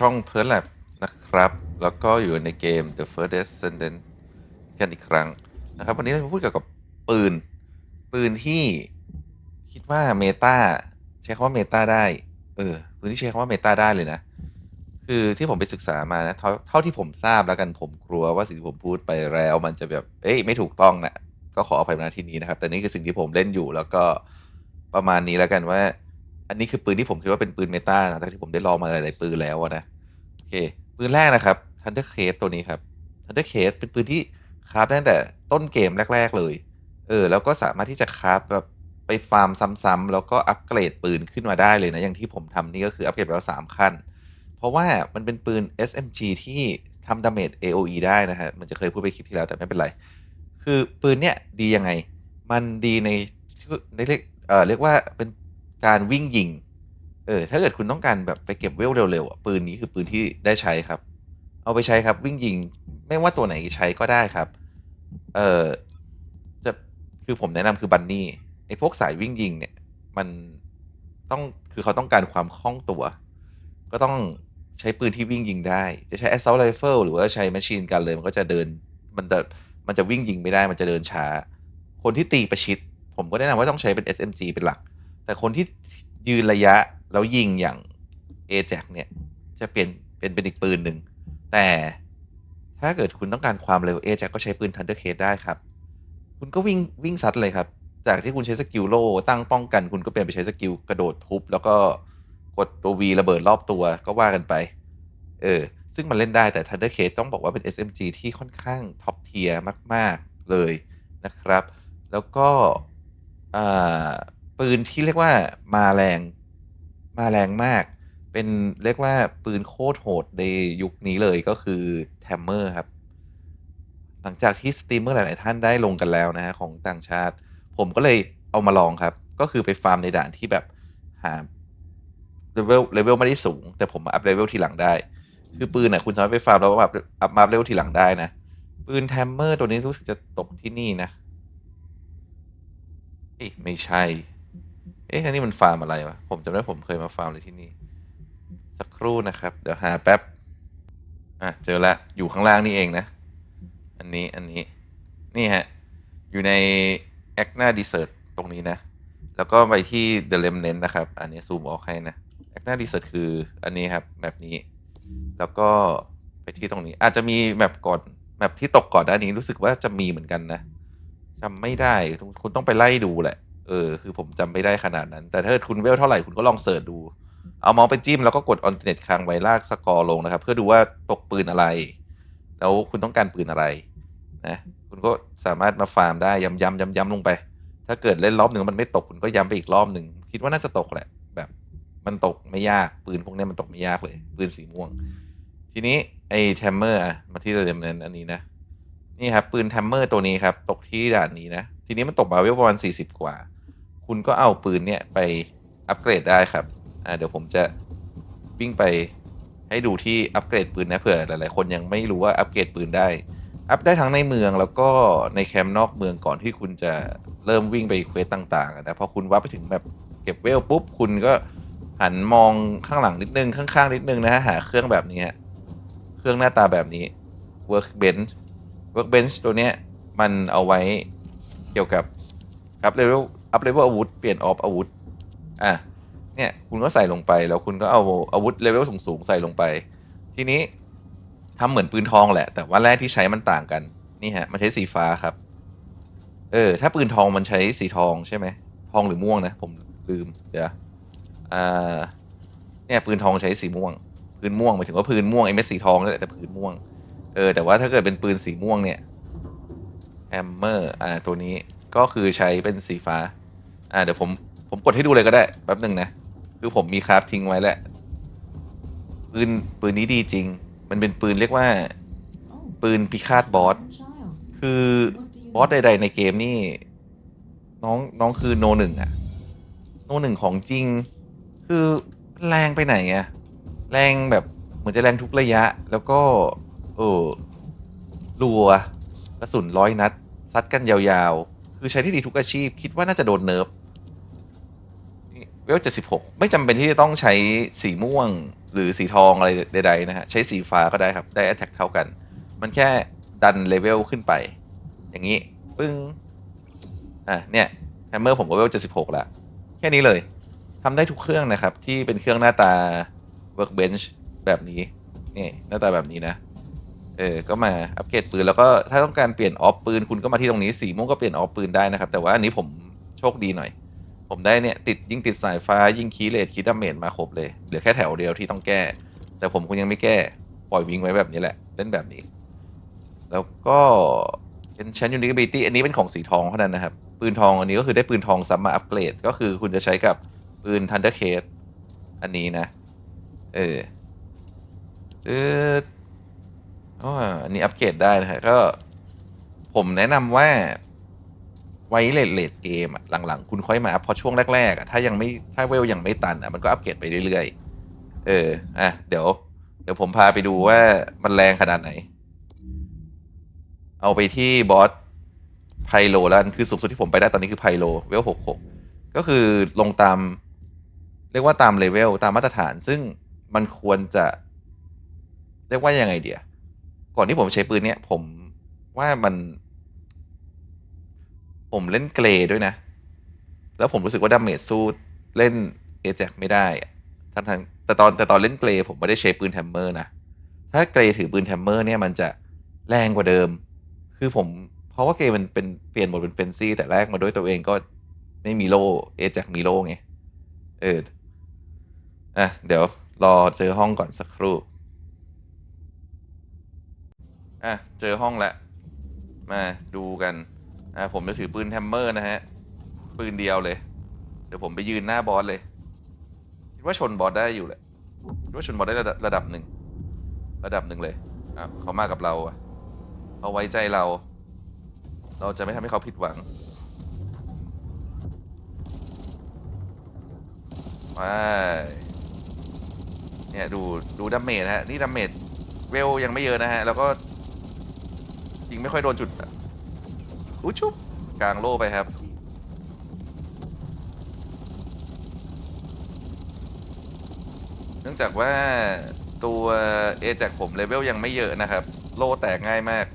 ช่องเพิร์ลแลบนะครับ แล้วก็อยู่ในเกม The First Descendant กันอีกครั้งนะครับ วันนี้เราจะพูดเกี่ยวกับปืน ปืนที่คิดว่าเมตาใช้คำว่าเมตาได้ เออปืนที่ใช้คำว่าเมตาได้เลยนะ คือที่ผมไปศึกษามานะเท่าเท่าที่ผมทราบแล้วกันผมกลัวว่าสิ่งที่ผมพูดไปแล้วมันจะแบบเอ้ยไม่ถูกต้องนะก็ขออภัยมาที่นี้นะครับ แต่นี่คือสิ่งที่ผมเล่นอยู่แล้วก็ประมาณนี้แล้วกันว่า อันนี้คือปืนที่ผมคิดว่าเป็นปืนเมตาหลังจากที่ผมได้ลองมาหลายๆปืนแล้วนะโอเค ปืนแรกนะครับ Thunder Case ตัวนี้ครับ Thunder Case เป็นปืนที่คราฟได้ตั้งแต่ต้นเกมแรก ๆเลย เออ แล้วก็สามารถที่จะคราฟแบบไปฟาร์มซ้ำๆแล้วก็อัปเกรดปืนขึ้นมาได้เลยนะ อย่างที่ผมทำนี่ก็คืออัปเกรดไปแล้วสามขั้น เพราะว่ามันเป็นปืน SMG ที่ทำดาเมจ AOE ได้นะฮะ มันจะเคยพูดไปคลิปที่แล้วแต่ไม่เป็นไร คือปืนเนี้ยดียังไง มันดีในในเรียกเอ่อเรียกว่าเป็น การวิ่งยิง เออ ถ้าเกิดคุณต้องการแบบไปเก็บเวลเร็วๆปืนนี้คือปืนที่ได้ใช้ครับ เอาไปใช้ครับ วิ่งยิง ไม่ว่าตัวไหนใช้ก็ได้ครับ เออจะคือผมแนะนำคือบันนี่ไอ้พวกสายวิ่งยิงเนี่ย มันต้องคือเขาต้องการความคล่องตัว ก็ต้องใช้ปืนที่วิ่งยิงได้ จะใช้ assault rifle หรือว่าใช้ machine gun เลยมันก็จะเดิน มันจะมันจะวิ่งยิงไม่ได้ มันจะเดินช้า คนที่ตีประชิด ผมก็แนะนำว่าต้องใช้เป็น SMG เป็นหลัก แต่คนที่ยืนระยะแล้วยิงอย่าง a j a x เนี่ย จะเปลี่ยนเป็นเป็นอีกปืนหนึ่ง แต่ถ้าเกิดคุณต้องการความเร็ว a j a x ก็ใช้ปืน Thunder Case ได้ครับ คุณก็วิ่งวิ่งซัดเลยครับ จากที่คุณใช้สกิลโล่ตั้งป้องกัน คุณก็เปลี่ยนไปใช้สกิลกระโดดทุบ แล้วก็กดตัว V ระเบิดรอบตัวก็ว่ากันไป เออ ซึ่งมันเล่นได้แต่ Thunder Case ต้องบอกว่าเป็น SMG ที่ค่อนข้างท็อปเทียร์มาก ๆ เลยนะครับ แล้วก็อ่า ปืนที่เรียกว่ามาแรง มาแรงมาก เป็นเรียกว่าปืนโคตรโหดในยุคนี้เลยก็คือแทมเมอร์ครับ หลังจากที่สตรีมเมอร์หลาย ๆ ท่านได้ลงกันแล้วนะฮะของต่างชาติ ผมก็เลยเอามาลองครับ ก็คือไปฟาร์มในด่านที่แบบหาเลเวลเลเวลไม่ได้สูง แต่ผมมาอัพเลเวลทีหลังได้ คือปืนอะคุณสามารถไปฟาร์มแล้วก็อัพอัพมาเลเวลทีหลังได้นะ ปืนแทมเมอร์ตัวนี้รู้สึกจะตกที่นี่นะเอ๊ะไม่ใช่ อ๊ะอันนี้มันฟาร์มอะไรวะ ผมจำได้ผมเคยมาฟาร์มเลยที่นี่ สักครู่นะครับ เดี๋ยวหาแป๊บ อะ เจอละ อยู่ข้างล่างนี่เองนะ อันนี้ อันนี้ นี่ฮะ อยู่ในแอคนาดีเซ r t ตรงนี้นะ แล้วก็ไปที่ The Remnant นะครับ อันนี้ซูมออกให้นะแอคนาดีเซ r t คืออันนี้ครับแบบนี้ แล้วก็ไปที่ตรงนี้ อาจจะมีแมปก่อนแมปที่ตกก่อนด้านนี้รู้สึกว่าจะมีเหมือนกันนะจำไม่ได้คุณต้องไปไล่ดูแหละ เออ คือผมจำไม่ได้ขนาดนั้น แต่ถ้าคุณเวลเท่าไหร่คุณก็ลองเสิร์ชดู เอาเมาส์ไปจิ้มแล้วก็กดออนเทอร์เน็ตค้างไว้ลากสกอร์ลงนะครับ เพื่อดูว่าตกปืนอะไร แล้วคุณต้องการปืนอะไรนะคุณก็สามารถมาฟาร์มได้ย้ำย้ำย้ำย้ำลงไป ถ้าเกิดเล่นรอบหนึ่งมันไม่ตกคุณก็ย้ำไปอีกรอบหนึ่งคิดว่าน่าจะตกแหละ แบบมันตกไม่ยากปืนพวกนี้มันตกไม่ยากเลย ปืนสีม่วง ทีนี้ไอ้แทมเมอร์มาที่เรมเนนอันนี้นะนี่ครับปืนแทมเมอร์ตัวนี้ครับ ตกที่ด่านนี้นะ ทีนี้มันตกมาเวลประมาณสี่สิบกว่า คุณก็เอาปืนเนี่ยไปอัปเกรดได้ครับอ่าเดี๋ยวผมจะวิ่งไปให้ดูที่อัปเกรดปืนนะเผื่อหลายๆคนยังไม่รู้ว่าอัปเกรดปืนได้ อัพได้ทั้งในเมืองแล้วก็ในแคมป์นอกเมืองก่อนที่คุณจะเริ่มวิ่งไปเควสต่างๆอะนะพอคุณว่าไปถึงแบบเก็บเวลปุ๊บคุณก็หันมองข้างหลังนิดนึงข้างๆนิดนึงนะฮะหาเครื่องแบบนี้ฮะเครื่องหน้าตาแบบนี้ workbench workbench ตัวเนี้ยมันเอาไว้เกี่ยวกับอัพเลเวล อัพเลเวลอาวุธ เปลี่ยนออฟอาวุธ อะ เนี่ย คุณก็ใส่ลงไป แล้วคุณก็เอาอาวุธเลเวลสูงๆ ใส่ลงไป ทีนี้ทำเหมือนปืนทองแหละ แต่ว่าแร่ที่ใช้มันต่างกัน นี่ฮะ มันใช้สีฟ้าครับ เออ ถ้าปืนทองมันใช้สีทองใช่ไหม ทองหรือม่วงนะ ผมลืม เดี๋ยว อ่า เนี่ย ปืนทองใช้สีม่วง ปืนม่วงหมายถึงว่าปืนม่วงไอ้เม็ดสีทองนั่นแหละแต่ปืนม่วง เออ แต่ว่าถ้าเกิดเป็นปืนสีม่วงเนี่ยแฮมเมอร์ อ่า ตัวนี้ก็คือใช้เป็นสีฟ้า อ่าเดี๋ยวผมผมกดให้ดูเลยก็ได้แป๊บหนึ่งนะ คือผมมีคราฟทิ้งไว้แหละปืนปืนนี้ดีจริง มันเป็นปืนเรียกว่า ปืนพิฆาตบอสคือบอสใด ๆ ในเกมนี่ น้องน้องคือโนหนึ่งอะโนหนึ่งของจริง คือแรงไปไหนอะแรงแบบเหมือนจะแรงทุกระยะ แล้วก็ เออรัวกระสุนร้อยนัด ซัดกันยาวๆ คือใช้ที่ดีทุกอาชีพ คิดว่าน่าจะโดนเนิร์ฟ เวล76ไม่จำเป็นที่จะต้องใช้สีม่วงหรือสีทองอะไรใดๆนะฮะ ใช้สีฟ้าก็ได้ครับ ได้ attack เท่ากัน มันแค่ดันเลเวลขึ้นไป อย่างนี้ ปึ้ง อะ เนี่ยแฮมเมอร์ผมก็เวล76แล้วแค่นี้เลยทำได้ทุกเครื่องนะครับ ที่เป็นเครื่องหน้าตา workbench แบบนี้ นี่ หน้าตาแบบนี้นะ เออ ก็มาอัปเกรดปืน แล้วก็ถ้าต้องการเปลี่ยนออฟปืน คุณก็มาที่ตรงนี้ สีม่วงก็เปลี่ยนออฟปืนได้นะครับ แต่ว่าอันนี้ผมโชคดีหน่อย ผมได้เนี่ยติดยิงติดสายฟ้ายิงคีเลดคีดาเมจมาครบเลย เหลือแค่แถวเดียวที่ต้องแก้ แต่ผมคงยังไม่แก้ ปล่อยวิงไว้แบบนี้แหละ เล่นแบบนี้ แล้วก็เป็นชั้นยูนิคบิตี้อันนี้เป็นของสีทองเท่านั้นนะครับ ปืนทองอันนี้ก็คือได้ปืนทองซับมาอัปเกรด ก็คือคุณจะใช้กับปืน Thunder Case อันนี้นะ เออเอออันนี้อัปเกรดได้นะฮะก็ผมแนะนำว่า ไว้เลทเลทเกมอะหลังๆ คุณค่อยมาอัพเพราะช่วงแรกๆอะถ้ายังไม่ถ้าเวลยังไม่ตันอะมันก็อัปเกรดไปเรื่อยๆ เออ อะ เดี๋ยว เดี๋ยวผมพาไปดูว่ามันแรงขนาดไหน เอาไปที่บอสไพโลแล้วคือสูงสุดที่ผมไปได้ตอนนี้คือไพโลเวลหกหกก็คือลงตาม เรียกว่าตามเลเวลตามมาตรฐาน ซึ่งมันควรจะ เรียกว่ายังไงเดียก่อนที่ผมใช้ปืนเนี้ยผมว่ามัน ผมเล่นเกรย์ด้วยนะ แล้วผมรู้สึกว่าดาเมจสู้เล่นเอแจกไม่ได้ทั้งทั้งแต่ตอนแต่ตอนเล่นเกรย์ผมไม่ได้ใช้ปืนแฮมเมอร์นะ ถ้าเกรย์ถือปืนแฮมเมอร์เนี่ยมันจะแรงกว่าเดิม คือผมเพราะว่าเกรย์มันเป็นเปลี่ยนหมดเป็นเฟนซี่ แต่แรกมาด้วยตัวเองก็ไม่มีโลเอแจกมีโลไง เออ อะ เดี๋ยวรอเจอห้องก่อนสักครู่ อะ เจอห้องแล้ว มาดูกัน อะผมจะถือปืนแฮมเมอร์นะฮะ ปืนเดียวเลย เดี๋ยวผมไปยืนหน้าบอสเลย คิดว่าชนบอสได้อยู่แหละ คิดว่าชนบอสได้ระดับระดับหนึ่ง ระดับหนึ่งเลยอะเขามากับเราอะเขาไว้ใจเรา เราจะไม่ทำให้เขาผิดหวัง ไป เนี่ยดูดูดาเมจฮะ นี่ดาเมจเวลยังไม่เยอะนะฮะ แล้วก็ยิงไม่ค่อยโดนจุด อะอุ้ชุบกลางโล่ไปครับ เนื่องจากว่าตัวเอจากผมเลเวลยังไม่เยอะนะครับ โล่แตกง่ายมาก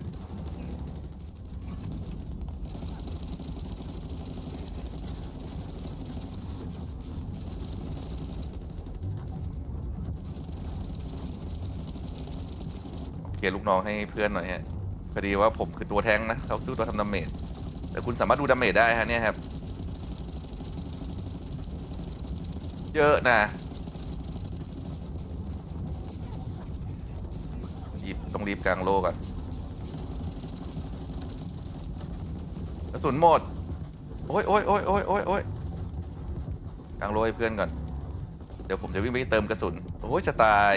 เคลียร์ลูกน้องให้เพื่อนหน่อยฮะ อดีว่าผมคือตัวแทงนะเขาคือตัวทำดาเมจแต่คุณสามารถดูดาเมจได้ฮะเนี่ยครับ เยอะนะรีบต้องรีบกลางโลก่อนกระสุนหมด โอ้ยโอ้ยโอ้ยโอ้ยโอ้ยโอ้ยกลางโลให้เพื่อนก่อน เดี๋ยวผมจะวิ่งไปเติมกระสุน โอ้ยจะตาย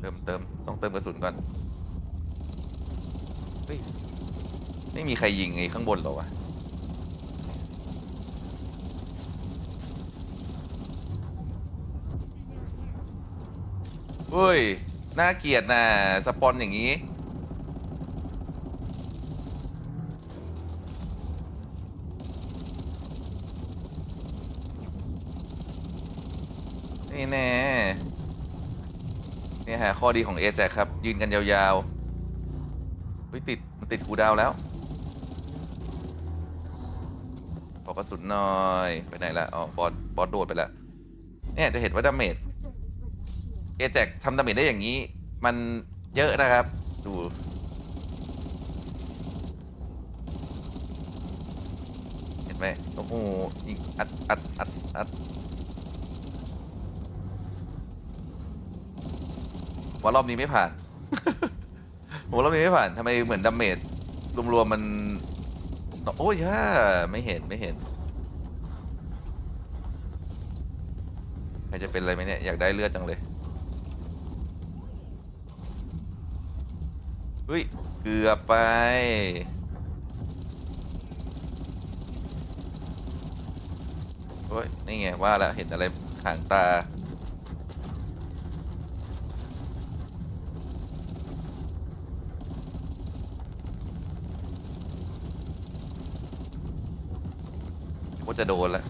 เติมเติมต้องเติมกระสุนก่อนเฮ้ยไม่มีใครยิงไอ้ข้างบนหรอวะเฮ้ยน่าเกลียดนะสปอนอย่างนี้แน่ เนี่ยฮะ ข้อดีของ a อแจครับ ยืนกันยาวๆเฮ้ยติด มันติดกูดาวแล้วขอกระสุนหน่อย ไปไหนละอ๋อบอสบอสโดดไปแล้วเนี่ยจะเห็นว่าดาเมจเอแจกทำดาเมจได้อย่างนี้ มันเยอะนะครับ ดูเห็นไหมโอ้โหยิงอัดอัดอัดอัด ว่ารอบนี้ไม่ผ่าน ผมว่ารอบนี้ไม่ผ่านทำไมเหมือนดาเมจรวมๆมัน โอ้ยฮ่าไม่เห็นไม่เห็นใครจะเป็นอะไรไหมเนี่ยอยากได้เลือดจังเลยอุ้ยเกือบไปโอ้ยนี่ไงว่าแล้วเห็นอะไรขางตา จะโดนแล้ว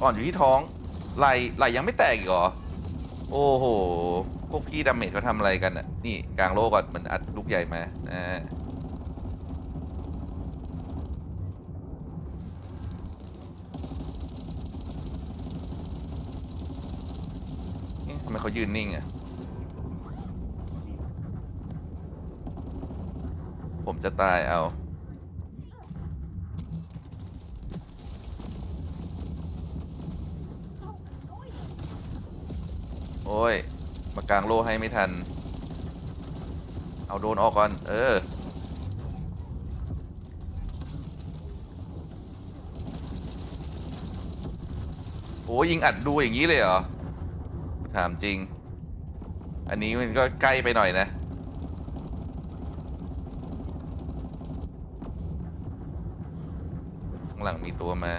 อ่อนอยู่ที่ท้อง ไหลไหลยังไม่แตกอีกเหรอ โอ้โห พวกพี่ดาเมจเขาทำอะไรกันอะ นี่กลางโลกก่อนเหมือนอัดลูกใหญ่มาอ่าเอ๊ะทำ ไมเขายืนนิ่งอะผมจะตายเอาโอ้ย มากลางโลให้ไม่ทัน เอาโดนออกก่อน เออ โอ้ยิงอัดดูอย่างนี้เลยเหรอ ถามจริง อันนี้มันก็ใกล้ไปหน่อยนะ ข้างหลังมีตัวมา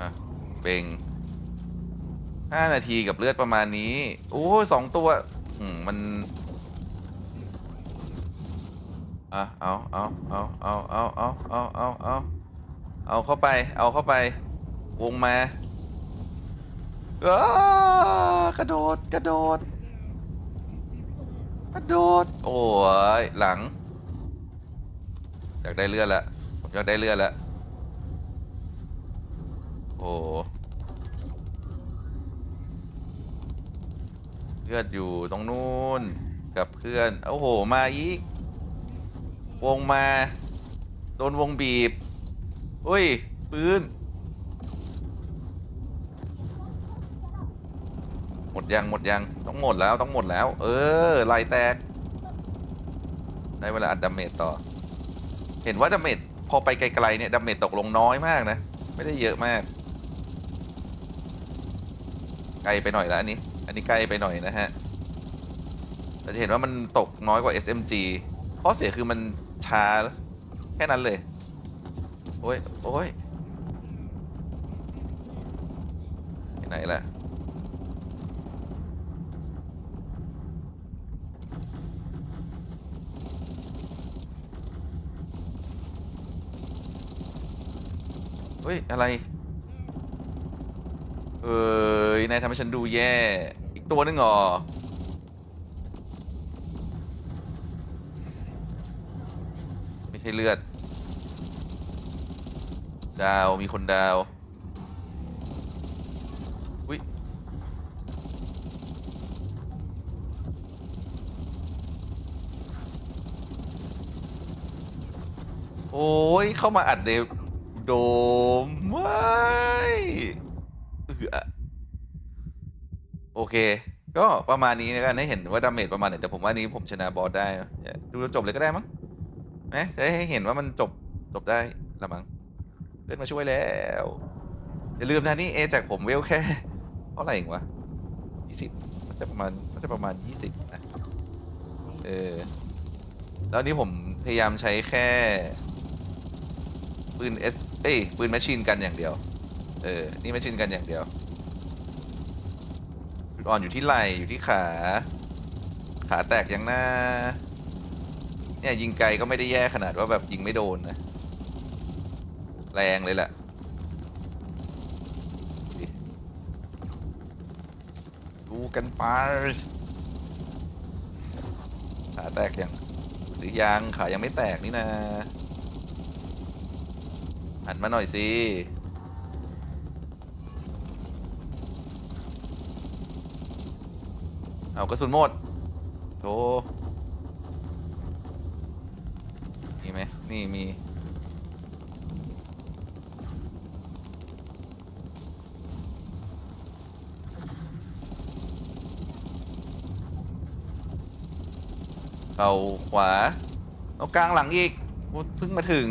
อะเบ่งห้านาทีกับเลือดประมาณนี้ โอ้สองตัว อืมมันอะเอาเอาเอาเอาเอาเอาเอาเอาเอาเอาเข้าไป เอาเข้าไป วงมาอ้ากระโดดกระโดดกระโดด โอ้ยหลัง อยากได้เลือดละผมอยากได้เลือดละโอ้ เลือดอยู่ตรงนู้นกับเพื่อนโอ้โหมาอีกวงมาโดนวงบีบอุ้ยปืนหมดยังหมดยังต้องหมดแล้วต้องหมดแล้ว เออลายแตกได้เวลาอัดดาเมจต่อ เห็นว่าดาเมจพอไปไกลๆเนี่ยดาเมจตกลงน้อยมากนะ ไม่ได้เยอะมาก ไกลไปหน่อยแล้วอันนี้ อันนี้ใกล้ไปหน่อยนะฮะเราจะเห็นว่ามันตกน้อยกว่า SMG ข้อเสียคือมันช้าแค่นั้นเลย โอ้ย โอ้ยไปไหนล่ะ เฮ้ย อะไร เอ้ยนายทำให้ฉันดูแย่ อีกตัวหนึงเหรอไม่ใช่เลือด ดาวมีคนดาวอุ้ยโอ้ยเข้ามาอัดเดวโดมไม่เอือ โอเค ก็ประมาณนี้นะกันให้เห็นว่าดาเมจประมาณไหนแต่ผมว่านี้ผมชนะบอสได้นะดูจบเลยก็ได้มั้งนะจะให้เห็นว่ามันจบจบได้ละมั้งเพื่อนมาช่วยแล้วอย่าลืมนะนี่เอจากผมเวลแค่เท่าไหร่เองวะยี่สิบมันจะประมาณมันจะประมาณยี่สิบนะเออแล้วนี่ผมพยายามใช้แค่ปืนเอสเอ้ยปืนแมชชีนกันอย่างเดียว เออ นี่แมชชีนกันอย่างเดียว อ่อนอยู่ที่ไหล่อยู่ที่ขา ขาแตกยังหน้า เนี่ยยิงไกลก็ไม่ได้แย่ขนาดว่าแบบยิงไม่โดนนะ แรงเลยแหละดูกันไปขาแตกยังสียางขายังไม่แตกนี่นะหันมาหน่อยสิ เอากระสุนหมดโธมีไหมนี่มีเข่าขวาเอากลางหลังอีกเพิ่งมาถึง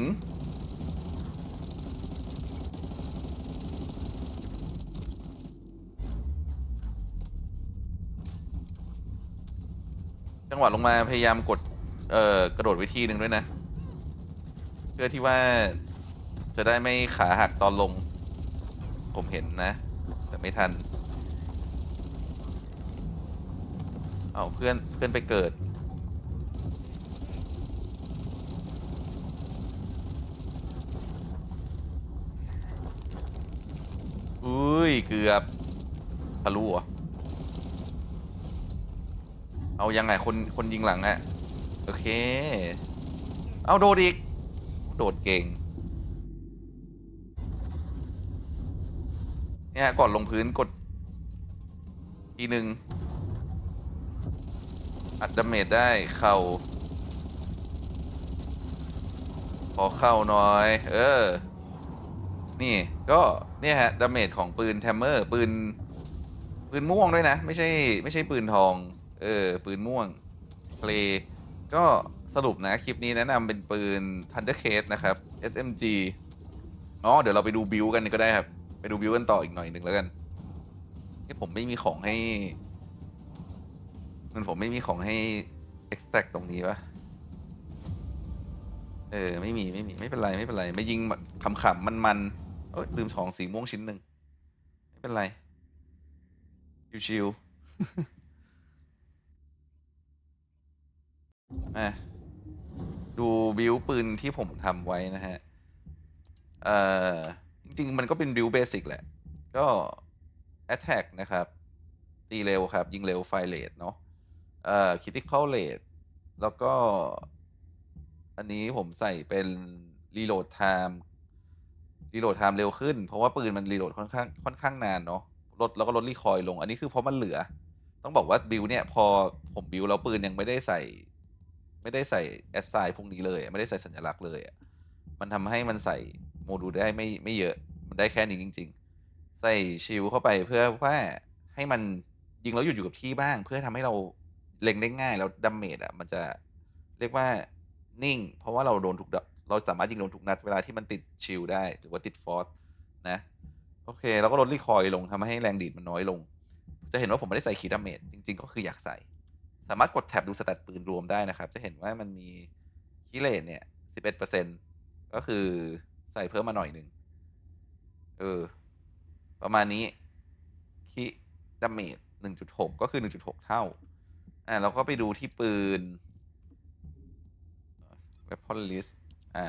โจังหวะลงมาพยายามกด เอ่อกระโดดวิธีหนึ่งด้วยนะ เพื่อที่ว่าจะได้ไม่ขาหักตอนลง ผมเห็นนะ แต่ไม่ทัน เอาเพื่อนเพื่อนไปเกิด อุ้ย เกือบทะลุเหรอ เอายังไงคนคนยิงหลังอะโอเค เอาโดดอีก โดดเก่ง เนี่ยก่อนลงพื้นกด ทีหนึ่งอัดดาเมจได้เข่าขอเข้าหน่อย เออ นี่ก็เนี่ยฮะดาเมจของปืนแทมเมอร์ ปืน ปืนม่วงด้วยนะ ไม่ใช่ ไม่ใช่ปืนทอง เออ ปืนม่วงเพลก็สรุปนะ คลิปนี้แนะนำเป็นปืน Thunder Case นะครับ SMG อ๋อ เดี๋ยวเราไปดูบิวกันก็ได้ครับ ไปดูบิวกันต่ออีกหน่อยหนึ่งแล้วกันที่ผมไม่มีของให้ มันผมไม่มีของให้ extract ตรงนี้ปะเออ ไม่มี ไม่มี ไม่เป็นไร ไม่เป็นไร ไม่ยิงขำๆมันๆเอ้ยลืมของสีม่วงชิ้นหนึ่ง ไม่เป็นไร ชิวๆ อะดูบิวปืนที่ผมทำไว้นะฮะ เอ่อ จริงๆ มันก็เป็นบิวเบสิกแหละ ก็ attack นะครับ ตีเร็วครับ ยิงเร็วไฟเลทเนาะ เอ่อ critical rate แล้วก็ อันนี้ผมใส่เป็น reload time reload time เร็วขึ้น เพราะว่าปืนมัน reload ค่อนข้างค่อนข้างนานเนาะลดแล้วก็ลดรีคอยล์ลง อันนี้คือเพราะมันเหลือ ต้องบอกว่าบิวเนี่ย พอผมบิวแล้วปืนยังไม่ได้ใส่ ไม่ได้ใส่แอสไซพวกนี้เลย ไม่ได้ใส่สัญลักษณ์เลยอะมันทำให้มันใส่โมดูลได้ไม่ไม่เยอะ มันได้แค่นี้จริง ๆ ใส่ชิลเข้าไปเพื่อว่าให้มันยิงแล้วหยุดอยู่กับที่บ้าง เพื่อทำให้เราเล็งได้ง่ายแล้วดาเมจอะ มันจะเรียกว่านิ่ง เพราะว่าเราโดนถูกเราสามารถยิงโดนทุกนัดเวลาที่มันติดชิลได้หรือว่าติดฟอสนะโอเคแล้วก็ลดรีคอยล์ลงทำให้แรงดีดมันน้อยลง จะเห็นว่าผมไม่ได้ใส่คีย์ดาเมจจริง ๆ ก็คืออยากใส่ สามารถกดแท็บดูสแตทปืนรวมได้นะครับ จะเห็นว่ามันมีคีเลตเนี่ย11%ก็คือใส่เพิ่มมาหน่อยหนึ่งเออ ประมาณนี้คีดาเมจ1.6ก็คือ1.6เท่า อ่าเราก็ไปดูที่ปืน weapon list อ่า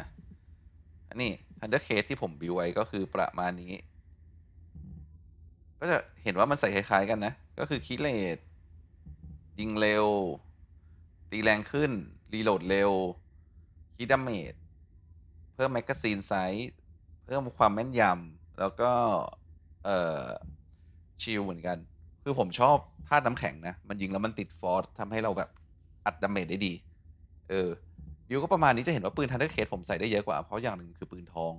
อันนี้ Thunder Case ที่ผมบิวไว้ก็คือประมาณนี้ ก็จะเห็นว่ามันใส่คล้าย ๆ กันนะ ก็คือคิเลต ยิงเร็ว ตีแรงขึ้น รีโหลดเร็ว คิดดาเมจ เพิ่มแมกกาซีนไซส์ เพิ่มความแม่นยำ แล้วก็ เอ่อ ชิลเหมือนกัน คือผมชอบธาตุน้ำแข็งนะ มันยิงแล้วมันติดฟอร์สทำให้เราแบบอัดดาเมจได้ดี เออบิวก็ประมาณนี้จะเห็นว่าปืนทันเดอร์เคสผมใส่ได้เยอะกว่า เพราะอย่างหนึ่งคือปืนทอง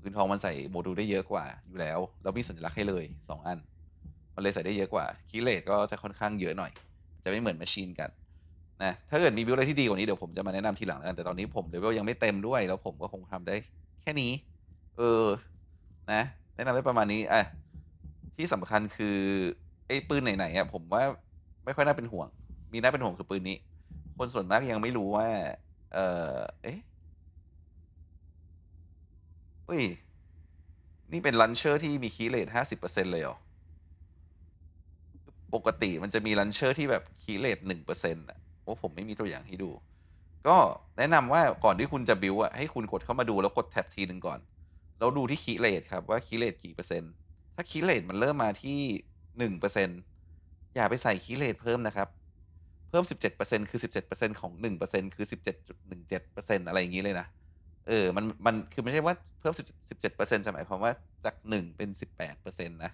ปืนทองมันใส่โมดูลได้เยอะกว่าอยู่แล้ว แล้วมีสัญลักษณ์ให้เลยสองอัน มันเลยใส่ได้เยอะกว่าคีเลตก็จะค่อนข้างเยอะหน่อย จะไม่เหมือนแมชชีนกันนะถ้าเกิดมีบิวอะไรที่ดีกว่านี้เดี๋ยวผมจะมาแนะนำทีหลังแล้วกันแต่ตอนนี้ผมเลเวลยังไม่เต็มด้วย แล้วผมก็คงทำได้แค่นี้ เออ นะ แนะนำได้ประมาณนี้อะที่สำคัญคือไอ้ปืนไหนๆอะผมว่าไม่ค่อยน่าเป็นห่วง มีน่าเป็นห่วงคือปืนนี้ คนส่วนมากยังไม่รู้ว่า เออเอ๊ะเฮ้ย นี่เป็นลันเชอร์ที่มีคีย์เลทห้าสิบเปอร์เซ็นเลยเหรอ ปกติมันจะมีลันเชอร์ที่แบบคีเลทหนึ่งเปอร์เซ็นต์อะโอ้ผมไม่มีตัวอย่างให้ดู ก็แนะนำว่าก่อนที่คุณจะบิวอะให้คุณกดเข้ามาดูแล้วกดแท็บทีหนึ่งก่อน แล้วดูที่คีเลทครับว่าคีเลทกี่เปอร์เซ็นต์ ถ้าคีเลทมันเริ่มมาที่หนึ่งเปอร์เซ็นต์อย่าไปใส่คีเลทเพิ่มนะครับเพิ่มสิบเจ็ดเปอร์เซ็นคือสิบเจ็ดเปอร์เซ็นของหนึ่งเปอร์เซ็นคือสิบเจ็ดจุดหนึ่งเจ็ดเปอร์เซ็นอะไรอย่างนี้เลยนะ เออ มัน มัน คือไม่ใช่ว่าเพิ่มสิบสิบเจ็ดเปอร์เซ็นจะหมายความว่าจากหนึ่งเป็นสิบแปดเปอร์เซ็นต์นะ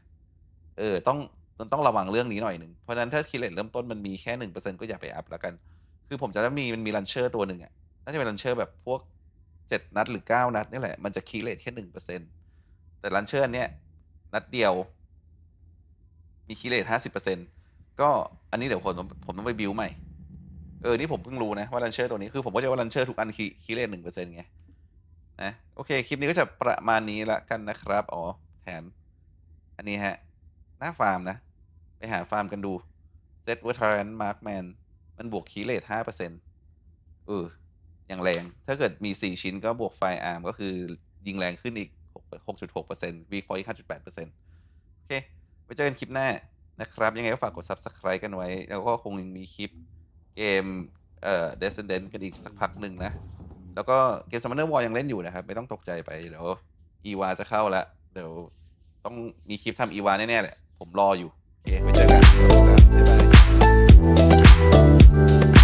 เออ ต้อง มันต้องระวังเรื่องนี้หน่อยหนึ่งเพราะฉะนั้นถ้าคีย์เลทเริ่มต้นมันมีแค่หนึ่งเปอร์เซ็นก็อย่าไปอัพแล้วกัน คือผมจะได้มีมันมีลันเชอร์ตัวหนึ่งอะน่าจะเป็นลันเชอร์แบบพวกเจ็ดนัดหรือเก้านัดนี่แหละมันจะคีย์เลทแค่หนึ่งเปอร์เซ็นแต่ลันเชอร์อันเนี้ยนัดเดียว มีคีย์เลทห้าสิบเปอร์เซ็นก็อันนี้เดี๋ยวผมผมต้องไปบิวใหม่เออ นี่ผมเพิ่งรู้นะว่าลันเชอร์ตัวนี้ คือผมก็จะว่าลันเชอร์ทุกอันคีคีย์เลทหนึ่งเปอร์เซ็นไง นะ โอเค คลิปนี้ก็จะประมาณนี้ละกันนะครับ อ๋อ แถม อันนี้ฮะ หน้าฟาร์มนะ ไปหาฟาร์มกันดู Set v e t e r a n Markman มันมันบวกคีย์เลทห้าเปอร์เซ็นต์เออ อย่างแรง ถ้าเกิดมีสี่ชิ้นก็บวกไฟอาร์มก็คือยิงแรงขึ้นอีกหกจุดหกเปอร์เซ็นต์วีพอยต์ห้าจุดแปดเปอร์เซ็นต์โอเค ไว้เจอกันคลิปหน้านะครับ ยังไงก็ฝากกด subscribe กันไว้ แล้วก็คงยังมีคลิปเกมเอ่อ Descendant กันอีกสักพักหนึ่งนะ แล้วก็เกม Summoner War ยังเล่นอยู่นะครับ ไม่ต้องตกใจไป เดี๋ยวอีวาจะเข้าแล้วเดี๋ยวต้องมีคลิปทำอีวาแน่ๆแหละ ผมรออยู่ โอเคไว้เจอกันบ๊ายบาย